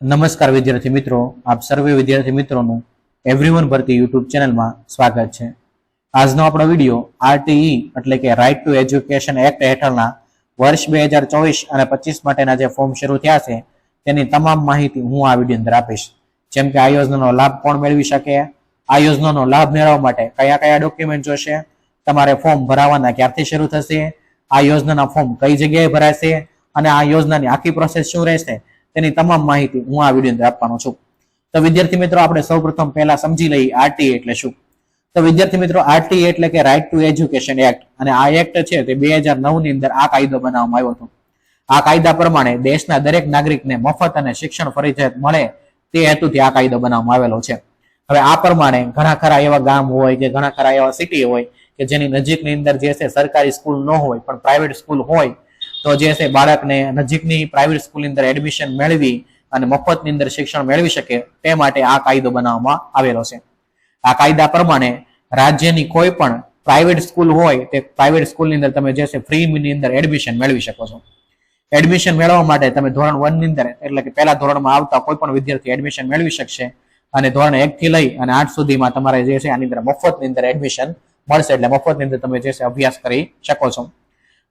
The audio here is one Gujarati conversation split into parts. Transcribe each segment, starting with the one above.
નમસ્કાર વિદ્યાર્થી મિત્રો. આપ સર્વે વિદ્યાર્થી મિત્રોનું એવરીવન ભરતી યુટ્યુબ ચેનલમાં સ્વાગત છે. આજનો આપણો વીડિયો આરટીઈ એટલે કે રાઇટ ટુ એજ્યુકેશન એક્ટ હેઠળના વર્ષ બે હજાર ચોવીસ અને પચીસ માટેના જે ફોર્મ શરૂ થયા છે, તેની તમામ માહિતી હું આ વીડિયો અંદર આપીશ. જેમ કે આ યોજનાનો લાભ કોણ મેળવી શકે, આ યોજનાનો લાભ મેળવવા માટે કયા કયા ડોક્યુમેન્ટ જોશે, તમારે ફોર્મ ભરાવાના ક્યારથી શરૂ થશે, આ યોજનાના ફોર્મ કઈ જગ્યાએ ભરાશે, અને આ યોજનાની આખી પ્રોસેસ શું રહેશે તેની તમામ માહિતી હું આ વીડિયો અંદર આપવાનો છું. તો વિદ્યાર્થી મિત્રો, આપણે સૌપ્રથમ પહેલા સમજી લઈએ આરટી એટલે શું? તો વિદ્યાર્થી મિત્રો, આરટી એટલે કે રાઇટ ટુ એજ્યુકેશન એક્ટ અને આ એક્ટ છે તે બે હજાર નવની અંદર આ કાયદો બનાવવામાં આવ્યો હતો. આ કાયદા પ્રમાણે દેશના દરેક નાગરિકને મફત અને શિક્ષણ ફરજિયાત મળે તે હેતુથી આ કાયદો બનાવવામાં આવેલો છે. હવે આ પ્રમાણે ઘણા ખરા એવા ગામ હોય કે ઘણા ખરા એવા સિટી હોય કે જેની નજીકની અંદર જે છે સરકારી સ્કૂલ ન હોય પણ પ્રાઇવેટ સ્કૂલ હોય તો જે છે બાળકને નજીકની પ્રાઇવેટ સ્કૂલની અંદર એડમિશન મેળવી અને મફતની અંદર શિક્ષણ મેળવી શકે તે માટે આ કાયદો બનાવવામાં આવેલો છે. આ કાયદા પ્રમાણે રાજ્યની કોઈ પણ પ્રાઇવેટ સ્કૂલ હોય તે પ્રાઇવેટ સ્કૂલની અંદર તમે જે છે ફ્રીની અંદર એડમિશન મેળવી શકો છો. એડમિશન મેળવવા માટે તમે ધોરણ વનની અંદર એટલે કે પહેલા ધોરણમાં આવતા કોઈ પણ વિદ્યાર્થી એડમિશન મેળવી શકશે અને ધોરણ એક થી લઈ અને આઠ સુધીમાં તમારે જે છે આની અંદર મફતની અંદર એડમિશન મળશે એટલે મફતની અંદર તમે જે છે અભ્યાસ કરી શકો છો.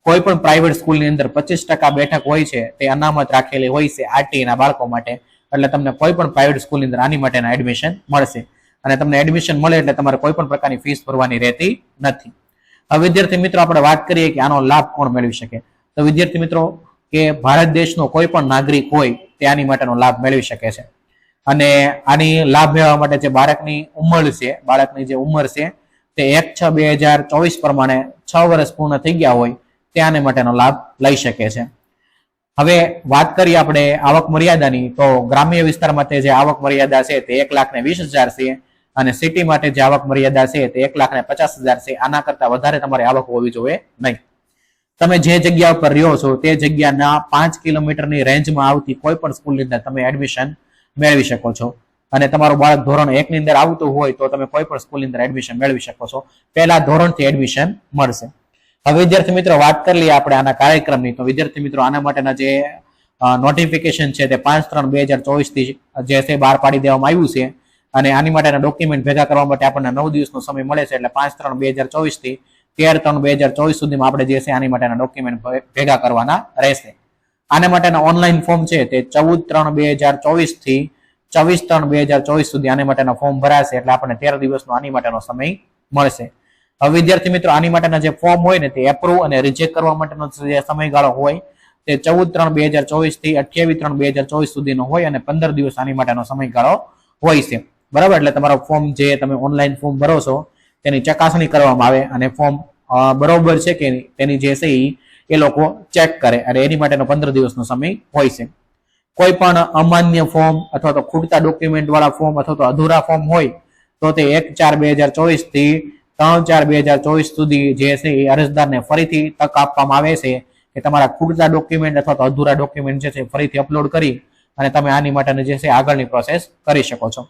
કોઈ પણ પ્રાઇવેટ સ્કૂલની અંદર પચીસ ટકા બેઠક હોય છે, તે અનામત રાખેલી હોય છે આરટીના બાળકો માટે. એટલે તમને કોઈ પણ પ્રાઇવેટ સ્કૂલની અંદર આની માટેના એડમિશન મળશે. અને તમને એડમિશન મળે એટલે તમારે કોઈ પણ પ્રકારની ફીસ ભરવાની રહેતી નથી. હવે વિદ્યાર્થી મિત્રો, આપણે વાત કરીએ કે આનો લાભ કોણ મેળવી શકે? તો વિદ્યાર્થી મિત્રો, કે ભારત દેશનો કોઈ પણ નાગરિક હોય, તે આની માટેનો લાભ મેળવી શકે છે. અને આની લાભ મેળવવા માટે જે બાળકની ઉંમર છે, બાળકની જે ઉંમર છે, તે એક છ બે હજાર ચોવીસ પ્રમાણે છ વર્ષ પૂર્ણ થઈ ગયા હોય તે આને માટેનો લાભ લઈ શકે છે. હવે વાત કરીએ આપણે આવક મર્યાદાની, તો ગ્રામ્ય વિસ્તાર માટે જે આવક મર્યાદા છે તે એક લાખ ને વીસ હજાર છે અને સિટી માટે જે આવક મર્યાદા છે તે એક લાખ ને પચાસ હજાર છે. આના કરતા વધારે તમારી આવક હોવી જોઈએ નહીં. તમે જે જગ્યા ઉપર રહ્યો છો તે જગ્યાના પાંચ કિલોમીટરની રેન્જમાં આવતી કોઈ પણ સ્કૂલની અંદર તમે એડમિશન મેળવી શકો છો. અને તમારું બાળક ધોરણ એક ની અંદર આવતું હોય તો તમે કોઈ પણ સ્કૂલની અંદર એડમિશન મેળવી શકો છો. પહેલા ધોરણથી એડમિશન મળશે. હવે વિદ્યાર્થી મિત્રો વાત કરી લઈએ આપણે આના કાર્યક્રમની. તો વિદ્યાર્થી મિત્રો, આના માટેના જે નોટિફિકેશન છે તે પાંચ ત્રણ બે હજાર ચોવીસથી જે છે બહાર પાડી દેવામાં આવ્યું છે. અને આની માટેના ડોક્યુમેન્ટ ભેગા કરવા માટે આપણને નવ દિવસનો સમય મળે છે એટલે પાંચ ત્રણ બે હજાર ચોવીસથી તેર ત્રણ બે હજાર ચોવીસ સુધીમાં આપણે જે છે આની માટેના ડોક્યુમેન્ટ ભેગા કરવાના રહેશે. આના માટેના ઓનલાઈન ફોર્મ છે તે ચૌદ ત્રણ બે હજાર ચોવીસથી ચોવીસ ત્રણ બે હજાર ચોવીસ સુધી આની માટેના ફોર્મ ભરાશે એટલે આપણને તેર દિવસનો આની માટેનો સમય મળશે. હવે વિદ્યાર્થી મિત્રો, આની માટેના જે ફોર્મ હોય ને તે એપ્રુવ અને રિજેક્ટ કરવા માટેનો જે સમયગાળો હોય, તે ચૌદ ત્રણ બે હજાર ચોવીસથી અઠ્યાવીસ ત્રણ બે હજાર ચોવીસ સુધીનો હોય અને પંદર દિવસ આની માટેનો સમયગાળો હોય છે. બરાબર? એટલે તમારો ફોર્મ જે તમે ઓનલાઈન ફોર્મ ભરો છો, તેની ચકાસણી કરવામાં આવે અને ફોર્મ બરોબર છે કે તેની જે છે એ લોકો ચેક કરે અને એની માટેનો પંદર દિવસનો સમય હોય છે. કોઈ પણ અમાન્ય ફોર્મ અથવા તો ખૂટતા ડોક્યુમેન્ટ વાળા ફોર્મ અથવા તો અધૂરા ફોર્મ હોય, તો તે એક ચાર બે હજાર ચોવીસથી ત્રણ ચાર બે હજાર ચોવીસ સુધી જે છે એ અરજદારને ફરીથી તક આપવામાં આવે છે કે તમારા ખૂટતા ડોક્યુમેન્ટ અથવા તો અધૂરા ડોક્યુમેન્ટ જે છે ફરીથી અપલોડ કરી અને તમે આની માટેની જે છે આગળની પ્રોસેસ કરી શકો છો.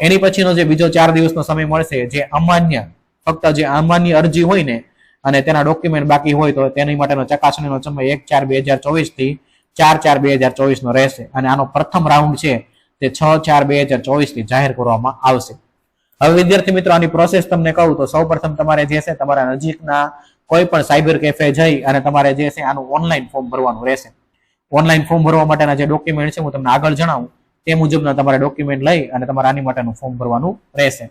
એની પછીનો જે બીજો ચાર દિવસનો સમય મળશે, જે અમાન્ય, ફક્ત જે અમાન્ય અરજી હોય ને, અને તેના ડોક્યુમેન્ટ બાકી હોય તો તેની માટેનો ચકાસણીનો સમય એક ચાર બે હજાર ચોવીસથી ચાર ચાર બે હજાર ચોવીસનો રહેશે. અને આનો પ્રથમ રાઉન્ડ છે તે છ ચાર બે હજાર ચોવીસથી જાહેર કરવામાં આવશે. હવે વિદ્યાર્થી મિત્રો, આની પ્રોસેસ તમને કહું તો સૌ તમારે જે છે તમારા નજીકના કોઈ પણ સાયબર કેફે જઈ અને તમારે જે છે આનું ઓનલાઈન ફોર્મ ભરવાનું રહેશે. ઓનલાઈન ફોર્મ ભરવા માટેના જે ડોક્યુમેન્ટ છે હું તમને આગળ જણાવું. તે મુજબના તમારે ડોક્યુમેન્ટ લઈ અને તમારે આની માટેનું ફોર્મ ભરવાનું રહેશે.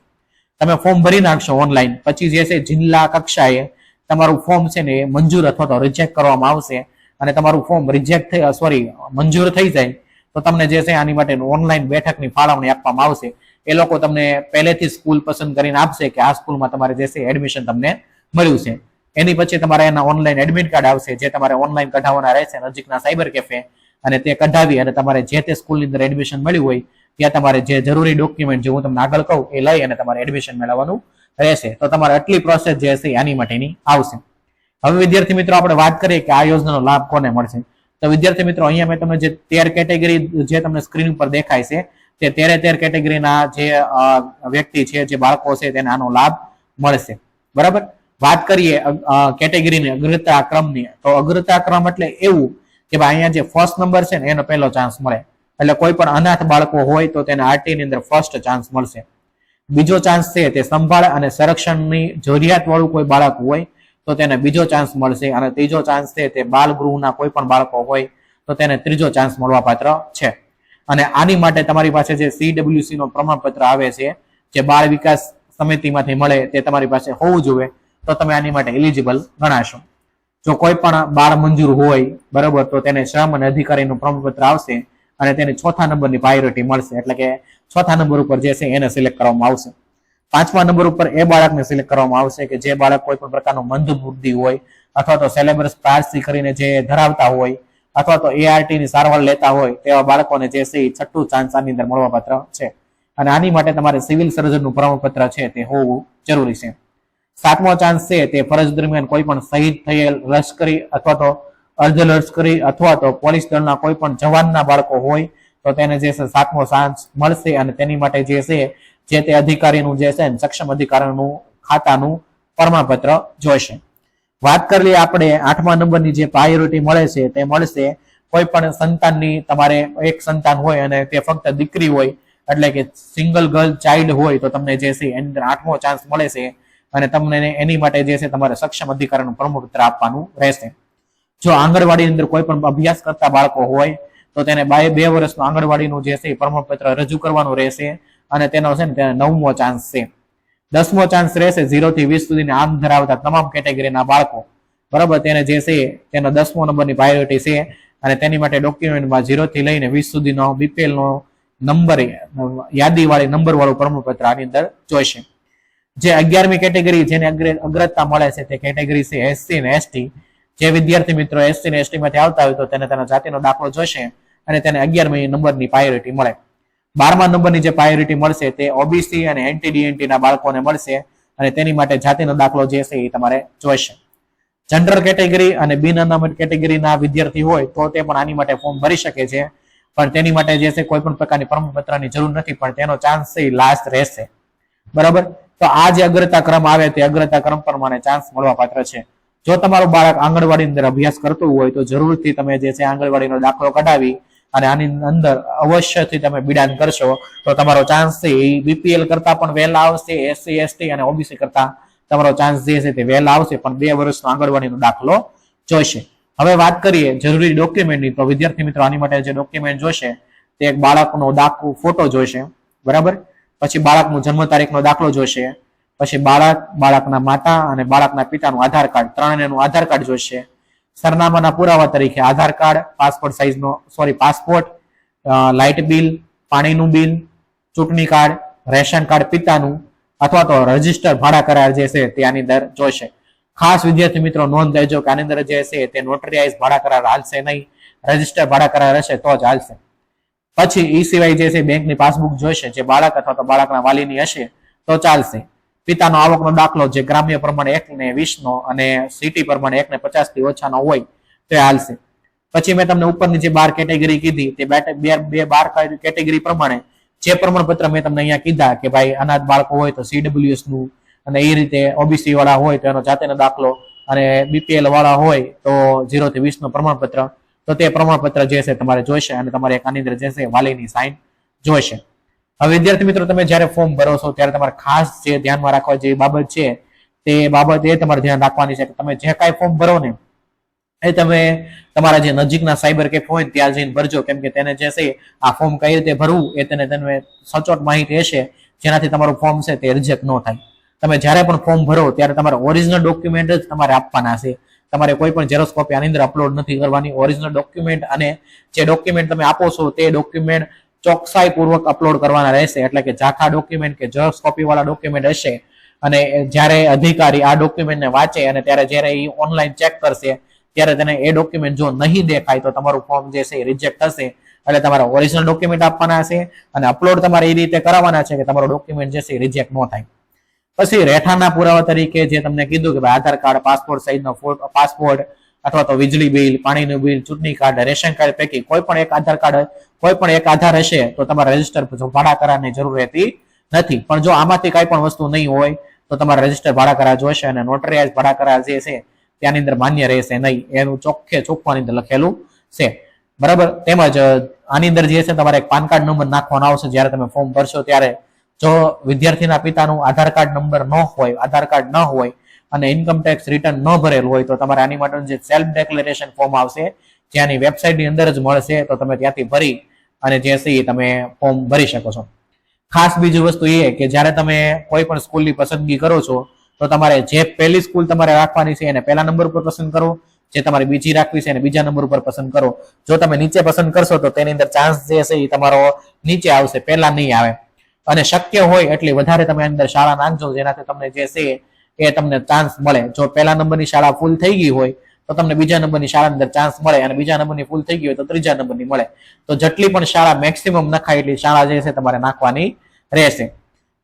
તમે ફોર્મ ભરી નાખશો ઓનલાઈન પછી જે છે જિલ્લા કક્ષાએ તમારું ફોર્મ છે ને મંજૂર અથવા તો રિજેક્ટ કરવામાં આવશે અને તમારું ફોર્મ રિજેક્ટ થઈ સોરી મંજૂર થઈ જાય તો તમને જે છે આની માટેનું ઓનલાઈન બેઠકની ફાળવણી આપવામાં આવશે. એ લોકો તમને પહેલેથી સ્કૂલ પસંદ કરીને આપશે કે આ સ્કૂલમાં તમારે જે છે એડમિશન તમને મળ્યું છે. એની પછી તમારે એના ઓનલાઈન એડમિટ કાર્ડ આવશે, જે તમારે ઓનલાઈન કઢાવવાના રહેશે નજીકના સાયબર કેફે અને તે કઢાવી અને તમારે જે તે સ્કૂલની અંદર એડમિશન મળ્યું હોય, ત્યાં તમારે જે જરૂરી ડોક્યુમેન્ટ જે હું તમને આગળ કહું, એ લઈ અને તમારે એડમિશન મેળવવાનું રહેશે. તો તમારે આટલી પ્રોસેસ જે છે આની માટેની આવશે. હવે વિદ્યાર્થી મિત્રો આપણે વાત કરીએ કે આ યોજનાનો લાભ કોને મળશે? તો વિદ્યાર્થી મિત્રો, અહીંયા મેં તમને જે તેર કેટેગરી જે તમને સ્ક્રીન ઉપર દેખાય છે તે તેરે તેર કેટેગરીના જે વ્યક્તિ છે, જે બાળકો છે, તેને આનો લાભ મળશે. બરાબર? વાત કરીએ કેટેગરીની અગ્રતા ક્રમની તો અગ્રતા ક્રમ એટલે એવું કે ભાઈ અહીંયા જે ફર્સ્ટ નંબર છે ને, એનો પહેલો ચાન્સ મળે. એટલે કોઈ પણ અનાથ બાળકો હોય તો તેને આરટી ની અંદર ફર્સ્ટ ચાન્સ મળશે. બીજો ચાન્સ છે તે સંભાળ અને સંરક્ષણની જરૂરિયાત વાળું કોઈ બાળક હોય તો તેને બીજો ચાન્સ મળશે. અને ત્રીજો ચાન્સ છે તે બાલ ગૃહના કોઈ પણ બાળકો હોય તો તેને ત્રીજો ચાન્સ મળવા પાત્ર છે. અને આની માટે તમારી પાસે જે સીડબ્લ્યુસી નો પ્રમાણપત્ર આવે છે, જે બાળ વિકાસ સમિતિમાંથી મળે તે તમારી પાસે હોવું જોઈએ, તો તમે આની માટે એલિજિબલ ગણાશો. જો કોઈ પણ બાળ મંજૂર હોય, બરાબર, તો તેને શ્રમ અને અધિકારીનું પ્રમાણપત્ર આવશે અને તેને ચોથા નંબરની પ્રાયોરિટી મળશે. એટલે કે ચોથા નંબર ઉપર જે છે એને સિલેક્ટ કરવામાં આવશે. પાંચમા નંબર ઉપર એ બાળકને સિલેક્ટ કરવામાં આવશે કે જે બાળક કોઈ પણ પ્રકારનો મંદ બુદ્ધિ હોય, અથવા તો સેલેબસ પારસી કરીને જે ધરાવતા હોય અથવા તો એઆરટી ની સારવાર લેતા હોય તેવા બાળકોને જે છે એ છઠ્ઠું ચાન્સ આની અંદર મળવાપાત્ર છે. અને આની માટે તમારે સિવિલ સર્જનનું પ્રમાણપત્ર છે તે હોવું જરૂરી છે. સાતમો ચાન્સ છે તે ફરજ દરમિયાન કોઈ પણ શહીદ થયેલ લશ્કરી અથવા તો અર્ધ લશ્કરી અથવા તો પોલીસ દળના કોઈ પણ જવાનના બાળકો હોય તો તેને જે છે સાતમો ચાન્સ મળશે અને તેની માટે જે છે જે તે અધિકારીનું જે છે સક્ષમ અધિકારીનું ખાતાનું પ્રમાણપત્ર જોઈશે. વાત કરીએ આપણે આઠમા નંબરની જે પ્રાયોરિટી મળે છે, તે મળશે. કોઈ પણ સંતાનની, તમારે એક સંતાન હોય અને તે ફક્ત દીકરી હોય, એટલે કે સિંગલ ગર્લ ચાઇલ્ડ હોય, તો તમને જે છે એની અંદર આઠમો ચાન્સ મળે છે અને તમને એની માટે જે છે તમારે સક્ષમ અધિકારનું પ્રમાણપત્ર આપવાનું રહેશે. જો આંગણવાડીની અંદર કોઈ પણ અભ્યાસ કરતા બાળકો હોય, તો તેને બે બે વર્ષનું આંગણવાડીનું જે છે પ્રમાણપત્ર રજૂ કરવાનું રહેશે અને તેનો છે ને નવમો ચાન્સ છે. દસમો ચાન્સ રહેશે ઝીરો થી વીસ સુધીની આમ ધરાવતા તમામ કેટેગરીના બાળકો. બરાબર? તેને જે છે, તેનો દસમો નંબરની પ્રાયોરિટી છે. અને તેની માટે ડોક્યુમેન્ટમાં ઝીરો થી લઈને વીસ સુધીનો બીપીએલ નો નંબર યાદી વાળી નંબર વાળું પ્રમાણપત્ર આની અંદર જોઈશે. જે અગિયારમી કેટેગરી જેને અગ્ર- અગ્રતા મળે છે, તે કેટેગરી છે એસસી ને એસટી જે વિદ્યાર્થી મિત્રો એસસી ને એસટી માંથી આવતા હોય તો તેને તેના જાતિનો દાખલો જોશે અને તેને અગિયારમી નંબરની પ્રાયોરિટી મળે. બારમા નંબરની જે પ્રાયોરિટી મળશે તે ઓબીસી અને એનટીડીએનટી ના બાળકોને મળશે અને તેની માટે જાતિનો દાખલો જે છે એ તમારે જોઈશે. જનરલ કેટેગરી અને બિન અનામત કેટેગરીના વિદ્યાર્થી હોય તો તે પણ આની માટે ફોર્મ ભરી શકે છે. પણ તેની માટે જે છે કોઈ પણ પ્રકારની પ્રમાણપત્રની જરૂર નથી, પણ તેનો ચાન્સ છે લાસ્ટ રહેશે. બરાબર? તો આ જે અગ્રતા ક્રમ આવે તે અગ્રતા ક્રમ પ્રમાણે ચાન્સ મળવા પાત્ર છે. જો તમારું બાળક આંગણવાડી અંદર અભ્યાસ કરતું હોય તો જરૂરથી તમે જે છે આંગણવાડીનો દાખલો કઢાવી અને આની અંદર અવશ્યથી તમે બિડાન કરશો, તો તમારો ચાન્સ છે એ બીપીએલ કરતા પણ વહેલા આવશે એસસી એસટી અને ઓબીસી કરતા તમારો ચાન્સ જે છે તે વહેલા આવશે, પણ બે વર્ષનો આંગણવાડીનો દાખલો જોઈશે. હવે વાત કરીએ જરૂરી ડોક્યુમેન્ટની તો વિદ્યાર્થી મિત્રો, આની માટે જે ડોક્યુમેન્ટ જોશે, તે એક બાળકનો દાખલો ફોટો જોઈશે. બરાબર? પછી બાળકનું જન્મ તારીખનો દાખલો જોઈશે. પછી બાળક, બાળકના માતા અને બાળકના પિતાનું આધાર કાર્ડ, ત્રણેયનું આધાર કાર્ડ જોઈશે. સરનામાના પુરાવા તરીકે આધાર કાર્ડ, પાસપોર્ટ સાઇઝનો સોરી પાસપોર્ટ લાઇટ બિલ પાણીનું બિલ ચૂંટણી કાર્ડ, રેશન કાર્ડ પિતાનું અથવા તો રજિસ્ટર ભાડા કરાર જે છે તે આની અંદર જોઈશે. ખાસ વિદ્યાર્થી મિત્રો, નોંધ લેજો કે આની અંદર જે છે તે નોટરીઆઈઝ ભાડા કરાર હાલશે નહીં. રજિસ્ટર ભાડા કરાર હશે તો જ હાલશે. પછી એ સિવાય જે છે બેંકની પાસબુક જોઈશે, જે બાળક અથવા તો બાળકના વાલીની હશે તો ચાલશે. પિતાનો આવકનો દાખલો જે ગ્રામ્ય પ્રમાણે એક ને વીસ નો અને સિટી પ્રમાણે એક ને પચાસથી ઓછાનો હોય, તે હાલશે. પછી મેં તમને ઉપરની જે બાર કેટેગરી કીધી, તે બે- બે બાર કેટેગરી પ્રમાણે જે પ્રમાણપત્ર મેં તમને અહીંયા કીધા કે ભાઈ અનાથ બાળકો હોય તો સીડબ્લ્યુએસનું અને એ રીતે ઓબીસી વાળા હોય તો એનો જાતેનો દાખલો અને બીપીએલ વાળા હોય તો ઝીરો થી વીસનું પ્રમાણપત્ર, તો તે પ્રમાણપત્ર જે છે તમારે જોઈશે અને તમારે એક આની જે છે વાલીની સાઇન જોઈશે. હવે વિદ્યાર્થી મિત્રો, તમે જ્યારે ફોર્મ ભરો છો, ત્યારે તમારે ખાસ જે ધ્યાનમાં રાખવા જેવી બાબત છે, તે બાબત એ તમારે ધ્યાન રાખવાની છે કે તમે જે કાંઈ ફોર્મ ભરો ને, એ તમે તમારા જે નજીકના સાયબર કેફ હોય ત્યાં જઈને ભરજો. કેમ કે તેને જે છે, આ ફોર્મ કઈ રીતે ભરવું, એ તેને તમે સચોટ માહિતી હશે, જેનાથી તમારું ફોર્મ છે તે રિજેક્ટ ન થાય. તમે જ્યારે પણ ફોર્મ ભરો, ત્યારે તમારે ઓરિજિનલ ડોક્યુમેન્ટ જ તમારે આપવાના છે. તમારે કોઈ પણ ઝેરોક્સ કોપી આની અંદર અપલોડ નથી કરવાની. ઓરિજિનલ ડોક્યુમેન્ટ અને જે ડોક્યુમેન્ટ તમે આપો છો, તે ડોક્યુમેન્ટ ચોકસાઈ પૂર્વક અપલોડ કરવાના રહેશે. એટલે કે ઝાખા ડોક્યુમેન્ટ કે ઝેરોક્સ કોપી વાળા ડોક્યુમેન્ટ હશે અને જ્યારે અધિકારી આ ડોક્યુમેન્ટને વાંચે અને ત્યારે જ્યારે એ ઓનલાઈન ચેક કરશે, ત્યારે તેને એ ડોક્યુમેન્ટ જો નહીં દેખાય તો તમારું ફોર્મ જે છે એ રિજેક્ટ થશે. એટલે તમારા ઓરિજિનલ ડોક્યુમેન્ટ આપવાના છે અને અપલોડ તમારે એ રીતે કરાવવાના છે કે તમારો ડોક્યુમેન્ટ જે છે એ રિજેક્ટ ન થાય. પછી રહેઠાણના પુરાવા તરીકે જે તમને કીધું કે ભાઈ આધાર કાર્ડ પાસપોર્ટ સાઇઝનો પાસપોર્ટ અથવા તો વીજળી બિલ, પાણીનું બિલ, ચૂંટણી કાર્ડ, રેશન કાર્ડ પૈકી કોઈ પણ એક આધાર કાર્ડ કોઈ પણ એક આધાર હશે, તો તમારે રજિસ્ટર ભાડા કરારની જરૂર રહેતી નથી. પણ જો આમાંથી કઈ પણ વસ્તુ નહીં હોય, તો તમારે રજિસ્ટર ભાડા કરાર જોઈશે અને નોટરીઆઈઝ ભાડા કરાર જે છે, ત્યાંની અંદર માન્ય રહેશે નહીં. એનું ચોખ્ખે ચોખ્ખાની અંદર લખેલું છે. બરાબર? તેમજ આની અંદર જે છે, તમારે એક પાન કાર્ડ નંબર નાખવાનો આવશે. જ્યારે તમે ફોર્મ ભરશો ત્યારે જો વિદ્યાર્થીના પિતાનું આધાર કાર્ડ નંબર ન હોય, આધાર કાર્ડ ન હોય અને ઇન્કમ ટેક્સ રિટર્ન ન ભરેલું હોય તો તમારે આની માટેનું જે સેલ્ફ ડેક્લેરેશન ફોર્મ આવશે જ્યાંની વેબસાઇટની અંદર જ મળશે, તો તમે ત્યાંથી ભરી અને જે છે એ તમે ફોર્મ ભરી શકો છો. ખાસ બીજી વસ્તુ એ કે જ્યારે તમે કોઈ પણ સ્કૂલની પસંદગી કરો છો, તો તમારે જે પહેલી સ્કૂલ તમારે રાખવાની છે એને પહેલા નંબર ઉપર પસંદ કરો, જે તમારે બીજી રાખવી છે એને બીજા નંબર ઉપર પસંદ કરો. જો તમે નીચે પસંદ કરશો તો તેની અંદર ચાન્સ જે છે એ તમારો નીચે આવશે, પહેલા નહીં આવે. અને શક્ય હોય એટલી વધારે તમે અંદર શાળા નાખજો જેનાથી તમને જે છે એ તમને ચાન્સ મળે. જો પહેલા નંબરની શાળા ફૂલ થઈ ગઈ હોય, તો તમને બીજા નંબરની શાળા અંદર ચાન્સ મળે અને બીજા નંબરની ફૂલ થઈ ગઈ હોય, તો ત્રીજા નંબરની મળે. તો જેટલી પણ શાળા મેક્સિમમ નખાય એટલી શાળા જે છે તમારે નાખવાની રહેશે.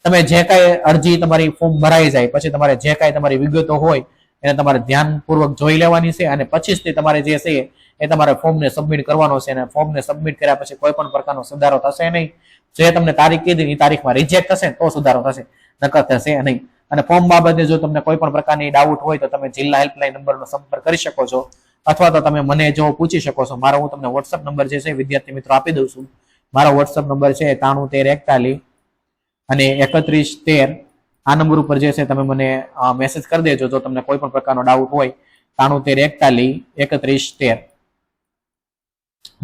તમે જે કાંઈ અરજી તમારી ફોર્મ ભરાઈ જાય, પછી તમારે જે કાંઈ તમારી વિગતો હોય, એને તમારે ધ્યાનપૂર્વક જોઈ લેવાની છે અને પછી જ તમારે જે છે એ તમારે ફોર્મને સબમિટ કરવાનો છે અને ફોર્મને સબમિટ કર્યા પછી કોઈ પણ પ્રકારનો સુધારો થશે નહીં. જે તમને તારીખ કીધી એ તારીખમાં રિજેક્ટ થશે તો સુધારો થશે. નકર થશે નહીં. અને ફોર્મ બાબતે જો તમને કોઈ પણ પ્રકારની ડાઉટ હોય તો તમે જિલ્લા હેલ્પલાઇન નંબરનો સંપર્ક કરી શકો છો. અથવા તો તમે મને જો પૂછી શકો છો, મારો હું તમને વોટ્સઅપ નંબર જે છે વિદ્યાર્થી મિત્રો આપી દઉં છું. મારો વોટ્સઅપ નંબર છે ત્રાણું તેર અને એકત્રીસ તેર. આ નંબર ઉપર જે છે તમે મને મેસેજ કરી દેજો જો તમને કોઈ પણ પ્રકારનો ડાઉટ હોય. ત્રાણું તેર એકતાલીસ, એકત્રીસ તેર.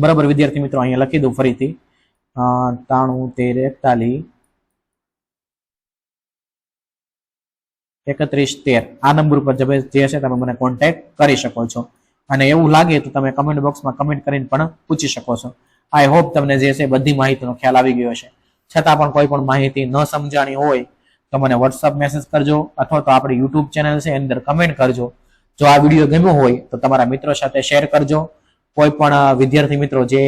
બરાબર વિદ્યાર્થી મિત્રો અહીંયા લખી દઉં ફરીથી. ત્રાણું તેર એકતાલીસ એકત્રીસ તેર. આ નંબર ઉપર જે છે તમે મને કોન્ટેક્ટ કરી શકો છો. અને એવું લાગે તો તમે કમેન્ટ બોક્સમાં કમેન્ટ કરીને પણ પૂછી શકો છો. આઈ હોપ તમને જે છે બધી માહિતીનો ખ્યાલ આવી ગયો છે છતાં પણ કોઈ પણ માહિતી ન સમજાણી હોય તો મને વોટ્સઅપ મેસેજ કરજો અથવા તો આપણી યુટ્યુબ ચેનલ છે એની અંદર કમેન્ટ કરજો. જો આ વીડિયો ગમ્યો હોય તો તમારા મિત્રો સાથે શેર કરજો. કોઈ પણ વિદ્યાર્થી મિત્રો જે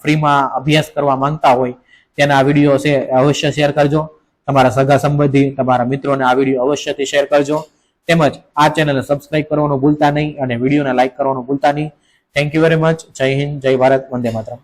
ફ્રીમાં અભ્યાસ કરવા માંગતા હોય તેના વીડિયો છે અવશ્ય શેર કરજો. તમારા સગા સંબંધી, તમારા મિત્રોને આ વીડિયો અવશ્યથી શેર કરજો. તેમજ આ ચેનલને સબસ્ક્રાઇબ કરવાનું ભૂલતા નહીં અને વિડીયોને લાઇક કરવાનું ભૂલતા નહીં. થેન્ક યુ વેરી મચ જય હિન્દ, જય ભારત, વંદે માતરમ.